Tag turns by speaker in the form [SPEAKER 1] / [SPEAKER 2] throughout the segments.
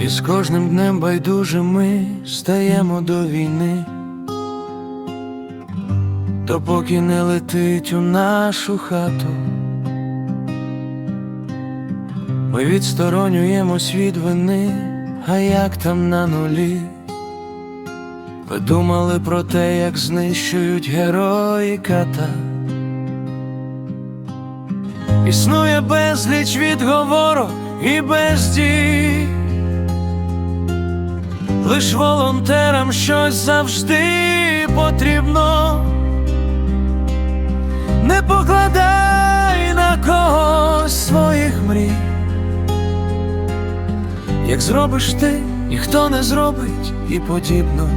[SPEAKER 1] І з кожним днем байдуже ми стаємо до війни, допоки не летить у нашу хату, ми відсторонюємось від вини, а як там на нулі? Ви думали про те, як знищують герої ката. Існує безліч відговорок і бездій. Лиш волонтерам щось завжди потрібно. Не покладай на когось своїх мрій. Як зробиш ти, ніхто не зробить і подібно.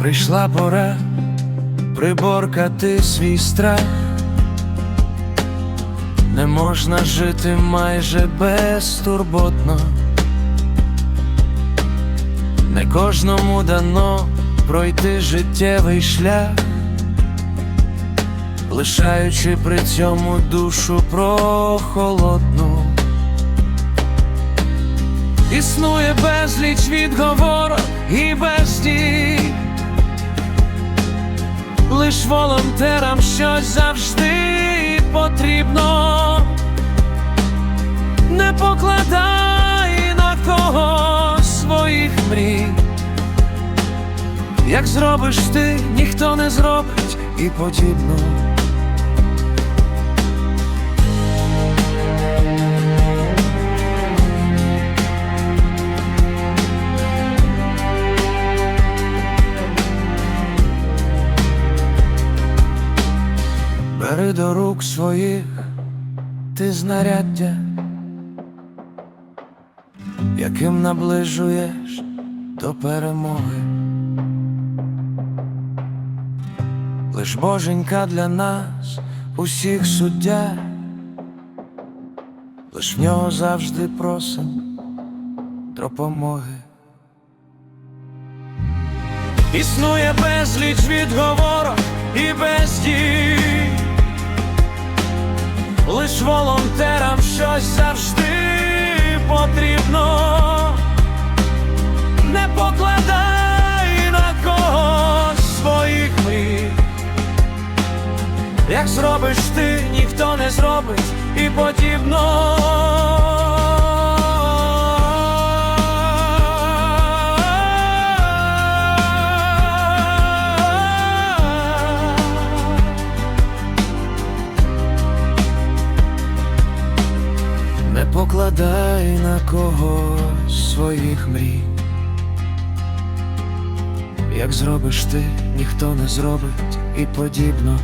[SPEAKER 1] Прийшла пора приборкати свій страх. Не можна жити майже безтурботно. Не кожному дано пройти життєвий шлях, лишаючи при цьому душу прохолодну. Існує безліч відговорок і бездій, лиш волонтерам щось завжди потрібно. Не покладай Як зробиш ти, ніхто не зробить і подібно. Бери до рук своїх ти знаряддя, яким наближуєш до перемоги. Лиш боженька для нас усіх суддя, лиш в нього завжди просим допомоги. Існує безліч відговорок і бездій, лиш волонтерам щось завжди Як зробиш ти, ніхто не зробить і подібно. Не покладай на когось своїх мрій. Як зробиш ти, ніхто не зробить і подібно.